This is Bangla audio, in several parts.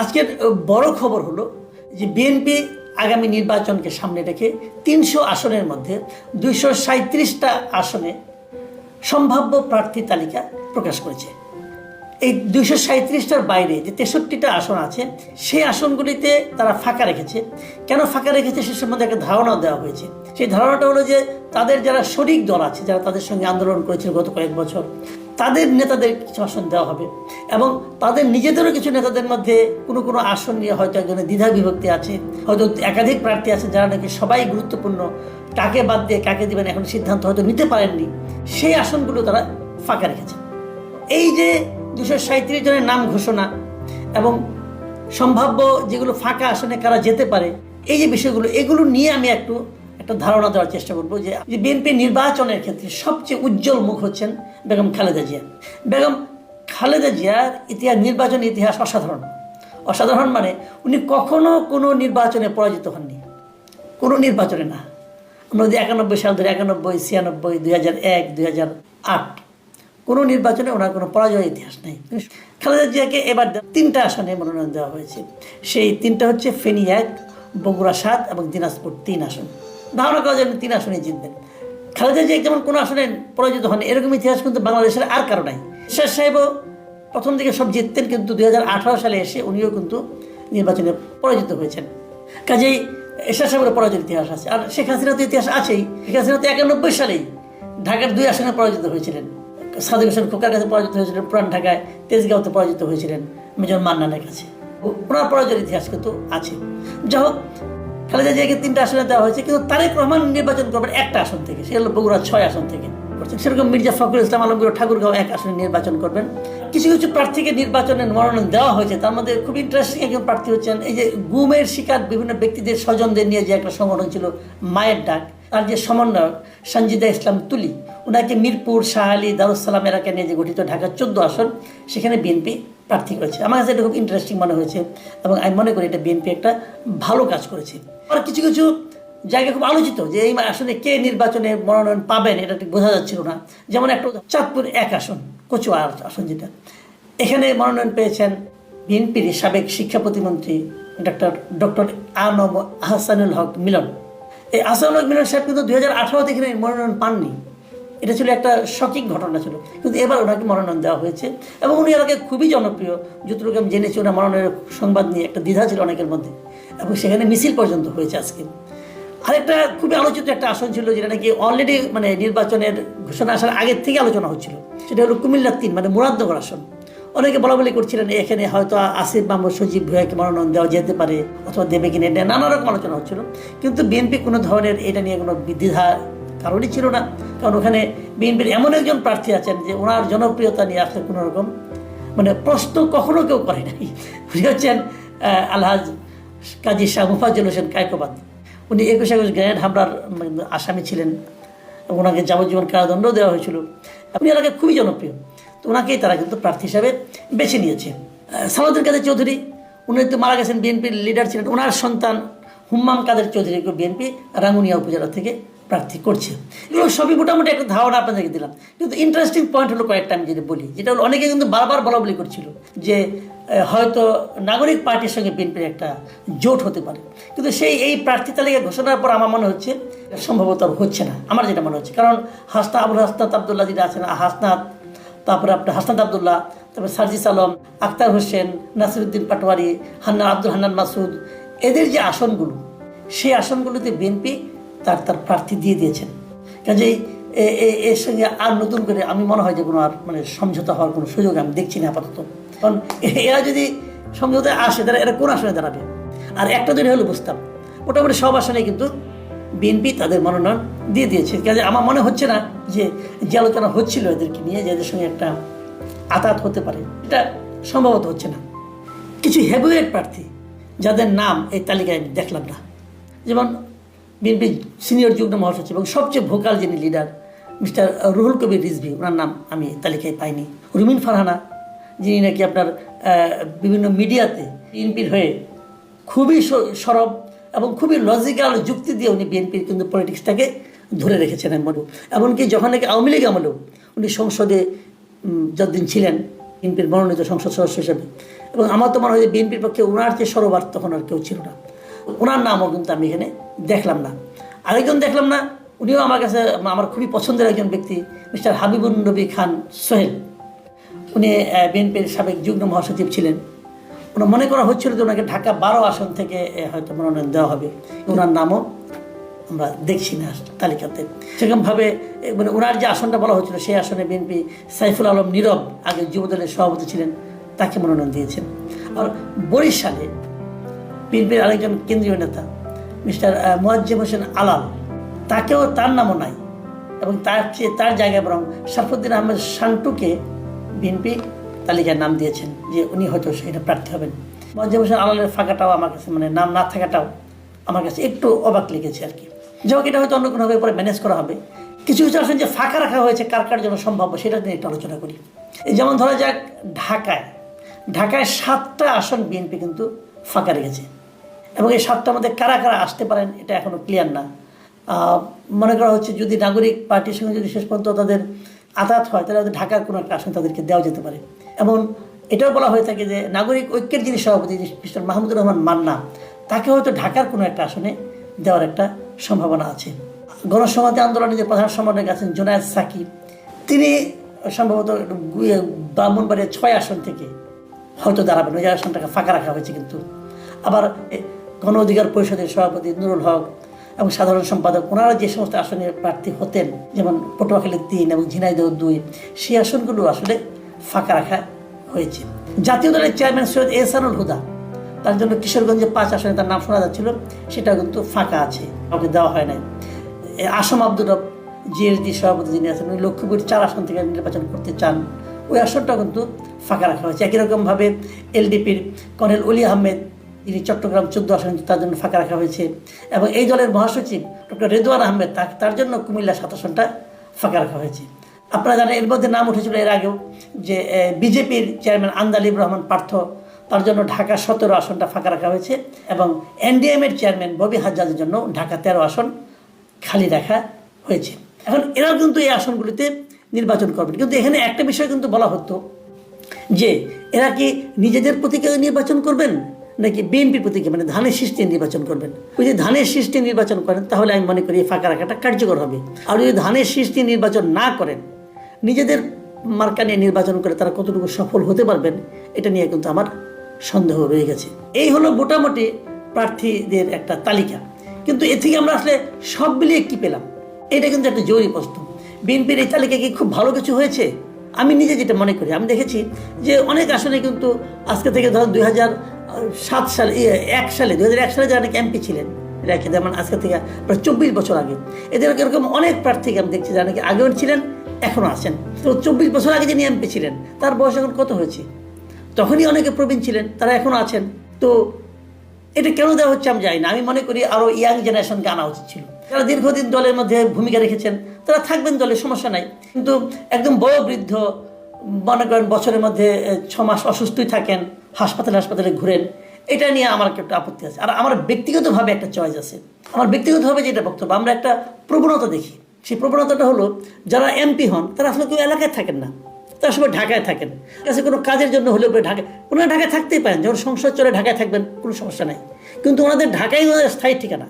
আজকের বড় খবর হলো যে বিএনপি আগামী নির্বাচনকে সামনে রেখে তিনশো আসনের মধ্যে দুইশো সাঁত্রিশটা আসনে সম্ভাব্য প্রার্থী তালিকা প্রকাশ করেছে। এই দুইশো সাঁত্রিশটার বাইরে যে তেষট্টিটা আসন আছে, সেই আসনগুলিতে তারা ফাঁকা রেখেছে। কেন ফাঁকা রেখেছে সে সম্বন্ধে একটা ধারণা দেওয়া হয়েছে। সেই ধারণাটা হলো যে তাদের যারা শরিক দল আছে, যারা তাদের সঙ্গে আন্দোলন করেছিল গত কয়েক বছর তাদের নেতাদের কিছু আসন দেওয়া হবে। এবং তাদের নিজেদেরও কিছু নেতাদের মধ্যে কোনো কোনো আসন নিয়ে হয়তো একজনের দ্বিধা বিভক্তি আছে, হয়তো একাধিক প্রার্থী আছে যারা নাকি সবাই গুরুত্বপূর্ণ, কাকে বাদ দিয়ে কাকে দিবেন এখন সিদ্ধান্ত হয়তো নিতে পারেননি, সেই আসনগুলো তারা ফাঁকা রেখেছে। এই যে দুশো সাঁত্রিশ জনের নাম ঘোষণা এবং সম্ভাব্য যেগুলো ফাঁকা আসনে কারা যেতে পারে, এই যে বিষয়গুলো, এগুলো নিয়ে আমি একটু একটা ধারণা দেওয়ার চেষ্টা করব যে বিএনপি নির্বাচনের ক্ষেত্রে সবচেয়ে উজ্জ্বল মুখ হচ্ছেন বেগম খালেদা জিয়া। বেগম খালেদা জিয়ার ইতিহাস নির্বাচন ইতিহাস অসাধারণ। অসাধারণ মানে উনি কখনো কোনো নির্বাচনে পরাজিত হননি। কোনো নির্বাচনে না। আমরা যদি একানব্বই সাল ধরে একানব্বই, ছিয়ানব্বই, দুই হাজার এক, দুই হাজার আট, কোনো নির্বাচনে ওনার কোনো পরাজয় ইতিহাস নেই। খালেদা জিয়াকে এবার তিনটা আসনে মনোনয়ন দেওয়া হয়েছে। সেই তিনটা হচ্ছে ফেনী এক, বগুড়া সাত এবং দিনাজপুর তিন আসন। ধারণা করা যায় তিন আসনে জিতবেন। খালেদা জিয়া যেমন কোনো আসনে পরাজিত হন এরকম ইতিহাস কিন্তু বাংলাদেশের আর কারও নাই। শেষ সাহেবও প্রথম দিকে সব জিততেন, কিন্তু দুই হাজার আঠারো সালে এসে উনিও কিন্তু নির্বাচনে পরাজিত হয়েছেন। কাজেই এরশাদ সাহেবের পরাজয়ের ইতিহাস আছে। আর শেখ হাসিনার তো ইতিহাস আছেই। শেখ হাসিনা তো একানব্বই সালেই ঢাকার দুই আসনে পরাজিত হয়েছিলেন। সাদিক হোসেন খোকার কাছে পরাজিত হয়েছিলেন, পুরান ঢাকায় তেজগাঁওতে পরাজিত হয়েছিলেন মেজর মান্নানের কাছে। ওনার পরাজয়ের ইতিহাস কিন্তু আছে। যাই হোক খালেদা জিয়াকে তিনটা আসনে দেওয়া হয়েছে, কিন্তু তারেক রহমান নির্বাচন করবেন একটা আসন থেকে। সে হলো বগুড়া ছয় আসন থেকে। করছেন। সেরকম মির্জা ফখরুল ইসলাম আলমগীর ঠাকুরগাঁও এক আসনে নির্বাচন করবেন। কিছু কিছু প্রার্থীকে নির্বাচনের মনোনয়ন দেওয়া হয়েছে। তার মধ্যে খুব ইন্টারেস্টিং একজন প্রার্থী হচ্ছেন, এই যে গুমের শিকার বিভিন্ন ব্যক্তিদের স্বজনদের নিয়ে যে একটা সংগঠন ছিল, মায়ের ডাক। তার যে সমন্বয়ক, সঞ্জিদা ইসলাম তুলি। ওনাকে মিরপুর শাহ শাহালি দারুসালাম এলাকা নিয়ে যে গঠিত ঢাকার চোদ্দ আসন, সেখানে বিএনপি প্রার্থী করেছে। আমার কাছে এটা খুব ইন্টারেস্টিং মনে হয়েছে এবং আমি মনে করি এটা বিএনপি একটা ভালো কাজ করেছে। আর কিছু কিছু জায়গা খুব আলোচিত যে এই আসনে কে নির্বাচনে মনোনয়ন পাবেন, এটা ঠিক বোঝা যাচ্ছিল না। যেমন একটা চাঁদপুর এক আসন, কচুয়া আসন যেটা। এখানে মনোনয়ন পেয়েছেন বিএনপির সাবেক শিক্ষা প্রতিমন্ত্রী ডক্টর ডক্টর আনম আহসানুল হক মিলন। এই আহসানুল হক মিলন সাহেব কিন্তু দুই হাজার আঠারোতে এখানে মনোনয়ন পাননি। এটা ছিল একটা শকিং ঘটনা ছিল। কিন্তু এবার ওনাকে মনোনয়ন দেওয়া হয়েছে এবং উনি এলাকায় খুবই জনপ্রিয়। যতটুকু আমি জেনেছি, ওনার মনোনয়নের সংবাদ নিয়ে একটা দ্বিধা ছিল অনেকের মধ্যে। এবং সেখানে মিছিল পর্যন্ত হয়েছে আজকে। আরেকটা খুবই আলোচিত একটা আসন ছিল, যেটা নাকি অলরেডি মানে নির্বাচনের ঘোষণা আসার আগের থেকে আলোচনা হচ্ছিল। সেটা হলো কুমিল্লা তিন মানে মুরাদনগর আসন। অনেকে বলা বলি করছিলেন, এখানে হয়তো আসিফ মাহমুদ সজীব ভুয়াকে মনোনয়ন দেওয়া যেতে পারে অথবা দেবে কিনা নানা রকম আলোচনা হচ্ছিল। কিন্তু বিএনপি কোনো ধরনের এটা নিয়ে কোনো দ্বিধা কারণই ছিল না। কারণ ওখানে বিএনপির এমন একজন প্রার্থী আছেন যে ওনার জনপ্রিয়তা নিয়ে আসলে কোনো রকম মানে প্রশ্ন কখনো কেউ করে নাই। উনি হচ্ছেন আলহাজ কাজী শাহ মুফাজ্জল হোসেন কায়কোবাদ। উনি একুশ একুশ গ্রেনেড হামলার আসামি ছিলেন ওনাকে যাবজ্জীবন কারাদণ্ড দেওয়া হয়েছিল। উনি এলাকায় খুবই জনপ্রিয়। তো ওনাকেই তারা কিন্তু প্রার্থী হিসাবে বেছে নিয়েছে। সালাউদ্দিন কাদের চৌধুরী, উনি তো মারা গেছেন বিএনপির লিডার ছিলেন। ওনার সন্তান হুম্মাম কাদের চৌধুরীকে বিএনপি রাঙ্গুনিয়া উপজেলা থেকে। প্রার্থী করছে। এগুলো সবই মোটামুটি একটা ধারণা আপনাদেরকে দিলাম। কিন্তু ইন্টারেস্টিং পয়েন্ট হলো কয়েকটা আমি যদি বলি, যেটা হলো অনেকে কিন্তু বারবার বলা বলি করছিল যে হয়তো নাগরিক পার্টির সঙ্গে বিএনপির একটা জোট হতে পারে। কিন্তু সেই এই প্রার্থী তালিকা ঘোষণার পর আমার মনে হচ্ছে সম্ভবত হচ্ছে না। আমার যেটা মনে হচ্ছে, কারণ হাসনা আবুল হাসনাত আবদুল্লাহ যেটা আছেন, হাসনাত, তারপরে আপনার হাসনাত আবদুল্লাহ, তারপরে সার্জিস আলম আক্তার হোসেন, নাসিরুদ্দিন পাটোয়ারি, হান্নান আব্দুল হান্নান মাসুদ, এদের যে আসনগুলো, সেই আসনগুলোতে বিএনপি তার তার প্রার্থী দিয়ে দিয়েছেন। এ- এর সঙ্গে আর নতুন করে আমি মনে হয় যে কোনো আর মানে সমঝোতা হওয়ার কোনো সুযোগ আমি দেখছি না আপাতত। কারণ এরা যদি সমঝোতায় আসে, তারা এরা কোন আসনে দাঁড়াবে? আর একটা যদি হলে বুঝতাম। মোটামুটি সব আসনে কিন্তু বিএনপি তাদের মনোনয়ন দিয়ে দিয়েছে। কাজে আমার মনে হচ্ছে না যে যে আলোচনা হচ্ছিল এদেরকে নিয়ে, যে এদের সঙ্গে একটা আতাত হতে পারে। এটা সম্ভবত হচ্ছে না। কিছু হেভিওয়েট প্রার্থী, যাদের নাম এই তালিকায় আমি দেখলাম না। যেমন বিএনপি সিনিয়র যুগ্ম মহাসচিব এবং সবচেয়ে ভোকাল যিনি লিডার, মিস্টার রুহুল কবির রিজভি, ওনার নাম আমি তালিকায় পাইনি। রুমিন ফারহানা, যিনি নাকি আপনার বিভিন্ন মিডিয়াতে বিএনপির হয়ে খুবই সরব এবং খুবই লজিক্যাল যুক্তি দিয়ে উনি বিএনপির কিন্তু পলিটিক্সটাকে ধরে রেখেছেন আমি এমনকি যখন নাকি আওয়ামী লীগ আমলেও উনি সংসদে যতদিন ছিলেন বিএনপির মনোনীত সংসদ সদস্য হিসেবে। এবং আমার তো মনে হয় যে বিএনপির পক্ষে ওনার যে সরোবার তখন আর কেউ ছিল না। ওনার নামও কিন্তু আমি এখানে দেখলাম না। আরেকজন দেখলাম না, উনিও আমার কাছে, আমার খুবই পছন্দের একজন ব্যক্তি, মিস্টার হাবিবুর নবী খান সোহেল। উনি বিএনপির সাবেক যুগ্ম মহাসচিব ছিলেন। ওনার মনে করা হচ্ছিল যে ওনাকে ঢাকা বারো আসন থেকে হয়তো মনোনয়ন দেওয়া হবে। ওনার নামও আমরা দেখছি না তালিকাতে। সেরকমভাবে মানে ওনার যে আসনটা বলা হচ্ছিল, সেই আসনে বিএনপি সাইফুল আলম নীরব আগে যুবদলের সভাপতি ছিলেন, তাকে মনোনয়ন দিয়েছেন। আর বরিশালে বিএনপির আরেকজন কেন্দ্রীয় নেতা, মিস্টার মোয়াজ্জেম হোসেন আলাল। তাকেও তার নামও নাই এবং তার চেয়ে তার জায়গায় বরং সাফুদ্দিন আহমেদ শান্টুকে বিএনপি তালিকায় নাম দিয়েছেন যে উনি হয়তো সেটা প্রার্থী হবেন। মোয়াজ্জেম হোসেন আলালের ফাঁকাটাও আমার কাছে মানে নাম না থাকাটাও আমার কাছে একটু অবাক লেগেছে আর কি। হোক, এটা হয়তো অন্য কোনোভাবে পরে ম্যানেজ করা হবে। কিছু কিছু আসলে যে ফাঁকা রাখা হয়েছে, কার কার জন্য সম্ভাব্য সেটা নিয়ে একটু আলোচনা করি। যেমন ধরা যাক ঢাকায়। ঢাকায় সাতটা আসন বিএনপি কিন্তু ফাঁকা রেখেছে। এবং এই সাতটার মধ্যে কারা কারা আসতে পারেন, এটা এখনও ক্লিয়ার না। মনে করা হচ্ছে যদি নাগরিক পার্টির সঙ্গে যদি শেষ পর্যন্ত তাদের আঘাত হয়, তাহলে ঢাকার কোনো একটা আসন তাদেরকে দেওয়া যেতে পারে। এবং এটাও বলা হয়ে থাকে যে নাগরিক ঐক্যের যিনি সভাপতি মিস্টার মাহমুদুর রহমান মান্না, তাকে হয়তো ঢাকার কোনো একটা আসনে দেওয়ার একটা সম্ভাবনা আছে। গণসমাধি আন্দোলনের যে প্রধান সমন্বয়ক আছেন জোনায়েদ সাকিব তিনি সম্ভবত ব্রাহ্মণবাড়িয়া ছয় আসন থেকে হয়তো দাঁড়াবেন। ওই আসনটাকে ফাঁকা রাখা হয়েছে কিন্তু। আবার গণ অধিকার পরিষদের সভাপতি নুরুল হক এবং সাধারণ সম্পাদক, ওনারা যে সমস্ত আসনের প্রার্থী হতেন, যেমন পটুয়াখালী তিন এবং ঝিনাইদহ দুই, সেই আসনগুলো আসলে ফাঁকা রাখা হয়েছে। জাতীয় দলের চেয়ারম্যান সৈয়দ এহসানুল হুদা, তার জন্য কিশোরগঞ্জে পাঁচ আসনে তার নাম শোনা যাচ্ছিল সেটা কিন্তু ফাঁকা আছে, কাউকে দেওয়া হয় নাই। আসম আব্দুল রব জিএসডি সভাপতি যিনি আছেন, উনি লক্ষ্মীপুর চার আসন থেকে নির্বাচন করতে চান, ওই আসনটা কিন্তু ফাঁকা রাখা হয়েছে। একই রকমভাবে এলডিপির কর্নেল অলি আহমেদ যিনি চট্টগ্রাম চোদ্দ আসন, তার জন্য ফাঁকা রাখা হয়েছে। এবং এই দলের মহাসচিব ডক্টর রেদওয়ান আহমেদ, তার জন্য কুমিল্লা সাত আসনটা ফাঁকা রাখা হয়েছে। আপনারা জানেন, এর মধ্যে নাম উঠেছিল এর আগেও যে বিজেপির চেয়ারম্যান আন্দালিব রহমান পার্থ, তার জন্য ঢাকা সতেরো আসনটা ফাঁকা রাখা হয়েছে এবং এনডিএম এর চেয়ারম্যান ববি হাজ্জাদের জন্য ঢাকা তেরো আসন খালি রাখা হয়েছে। এখন এরাও কিন্তু এই আসনগুলিতে নির্বাচন করবেন। কিন্তু এখানে একটা বিষয় কিন্তু বলা হতো যে, এরা কি নিজেদের প্রতীকে নির্বাচন করবেন? নাকি বিএনপির প্রতীকে মানে ধানের সৃষ্টি নির্বাচন করবেন? ওই যে ধানের সৃষ্টি নির্বাচন করেন, তাহলে আমি মনে করি এই ফাঁকা রাখাটা কার্যকর হবে। আর যদি ধানের সৃষ্টি নির্বাচন না করেন, নিজেদের মার্কা নিয়ে নির্বাচন করে তারা কতটুকু সফল হতে পারবেন, এটা নিয়ে কিন্তু আমার সন্দেহ রয়ে গেছে। এই হলো মোটামুটি প্রার্থীদের একটা তালিকা। কিন্তু এ থেকে আমরা আসলে সব মিলিয়ে কি পেলাম? এটা কিন্তু একটা জরুরি প্রশ্ন। বিএনপির এই তালিকা কি খুব ভালো কিছু হয়েছে? আমি নিজে যেটা মনে করি, আমি দেখেছি যে অনেক আসনে কিন্তু আজকে থেকে ধরো দুই হাজার সাত সালে এক সালে দু হাজার এক সালে যারা এমপি ছিলেন, রেখে যেমন আজকে থেকে প্রায় চব্বিশ বছর আগে। এদের এরকম অনেক প্রার্থীকে আমি দেখছি যারা নাকি আগেও ছিলেন, এখনও আছেন। তো চব্বিশ বছর আগে যিনি এমপি ছিলেন, তার বয়স এখন কত হয়েছে? তখনই অনেকে প্রবীণ ছিলেন, তারা এখনও আছেন। তো এটা কেন দেওয়া হচ্ছে আমি জানি না। আমি মনে করি আরও ইয়াং জেনারেশনকে আনা উচিত ছিল। যারা দীর্ঘদিন দলের মধ্যে ভূমিকা রেখেছেন, তারা থাকবেন দলে, সমস্যা নাই। কিন্তু একদম বয়োবৃদ্ধ, মনে করেন বছরের মধ্যে ছ মাস অসুস্থই থাকেন হাসপাতালে হাসপাতালে ঘুরেন, এটা নিয়ে আমার একটা আপত্তি আছে। আর আমার ব্যক্তিগতভাবে একটা চয়েস আছে। আমার ব্যক্তিগতভাবে যেটা বক্তব্য, আমরা একটা প্রবণতা দেখি। সেই প্রবণতাটা হলো, যারা এমপি হন, তারা আসলে কেউ এলাকায় থাকেন না। তারা সবাই ঢাকায় থাকেন। কাছে কোনো কাজের জন্য হলেও ঢাকায়, ওনারা ঢাকায় থাকতেই পারেন। যখন সংসার চলে, ঢাকায় থাকবেন, কোনো সমস্যা নাই। কিন্তু ওনাদের ঢাকাই ওনাদের স্থায়ী ঠিকানা।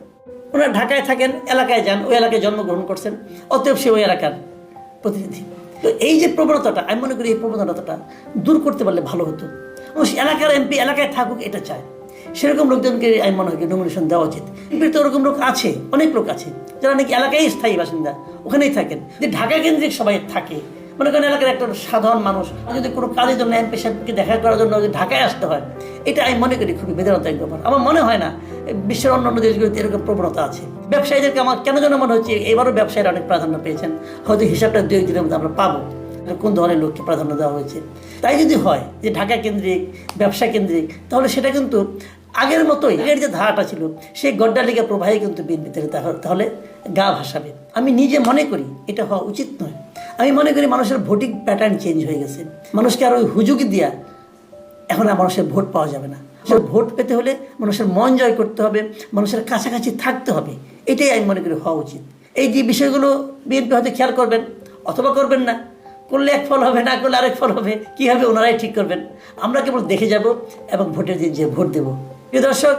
ওনারা ঢাকায় থাকেন, এলাকায় যান, ওই এলাকায় জন্মগ্রহণ করছেন, অতএব সে ওই এলাকার প্রতিনিধি। তো এই যে প্রবণতাটা, আমি মনে করি এই প্রবণতাটা দূর করতে পারলে ভালো হতো। এলাকার এমপি এলাকায় থাকুক, এটা চায় সেরকম লোকজনকে আমি মনে হয় নমিনেশন দেওয়া উচিত। তো ওরকম লোক আছে, অনেক লোক আছে, যারা নাকি এলাকায় স্থায়ী বাসিন্দা, ওখানেই থাকেন। যে ঢাকা কেন্দ্রিক সবাই থাকে, মনে করেন এলাকার একটা সাধারণ মানুষ যদি কোনো কাজের জন্য এমপি সাহেবকে দেখা করার জন্য যদি ঢাকায় আসতে হয়, এটা আমি মনে করি খুবই বেদনাদায়ক ব্যাপার। আমার মনে হয় না, বিশ্বের অন্যান্য দেশগুলোতে এরকম প্রবণতা আছে। ব্যবসায়ীদেরকে আমার কেন যেন মনে হচ্ছে, এবারও ব্যবসায়ীরা অনেক প্রাধান্য পেয়েছেন, হয়তো হিসাবটা দু একদিনের মধ্যে আমরা পাবো। কোন ধরনের লোককে প্রাধান্য দেওয়া হয়েছে। তাই যদি হয় যে ঢাকা কেন্দ্রিক, ব্যবসা কেন্দ্রিক, তাহলে সেটা কিন্তু আগের মতোই, আগের যে ধারাটা ছিল, সেই গড্ডালিকা প্রবাহে কিন্তু বিএনপিতে তাহলে গা ভাসাবে। আমি নিজে মনে করি এটা হওয়া উচিত নয়। আমি মনে করি মানুষের ভোটিং প্যাটার্ন চেঞ্জ হয়ে গেছে। মানুষকে আর ওই হুজুকি দিয়া এখন আর মানুষের ভোট পাওয়া যাবে না। ভোট পেতে হলে মানুষের মন জয় করতে হবে, মানুষের কাছাকাছি থাকতে হবে। এটাই আমি মনে করি হওয়া উচিত। এই যে বিষয়গুলো বিএনপি হয়তো খেয়াল করবেন অথবা করবেন না। করলে এক ফল হবে, না করলে আরেক ফল হবে, কী হবে ওনারাই ঠিক করবেন। আমরা কেবল দেখে যাব এবং ভোটের দিন যে ভোট দেবো। প্রিয় দর্শক,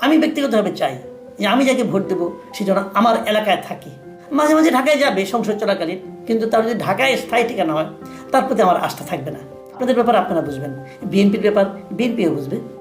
আমি ব্যক্তিগতভাবে চাই যে আমি যাকে ভোট দেবো, সে যেন আমার এলাকায় থাকে। মাঝে মাঝে ঢাকায় যাবে সংসদ চলাকালীন কিন্তু তার যদি ঢাকায় স্থায়ী ঠিকানা হয়, তার প্রতি আমার আস্থা থাকবে না। আপনাদের ব্যাপার আপনারা বুঝবেন। বিএনপির ব্যাপার, বিএনপিও বুঝবে।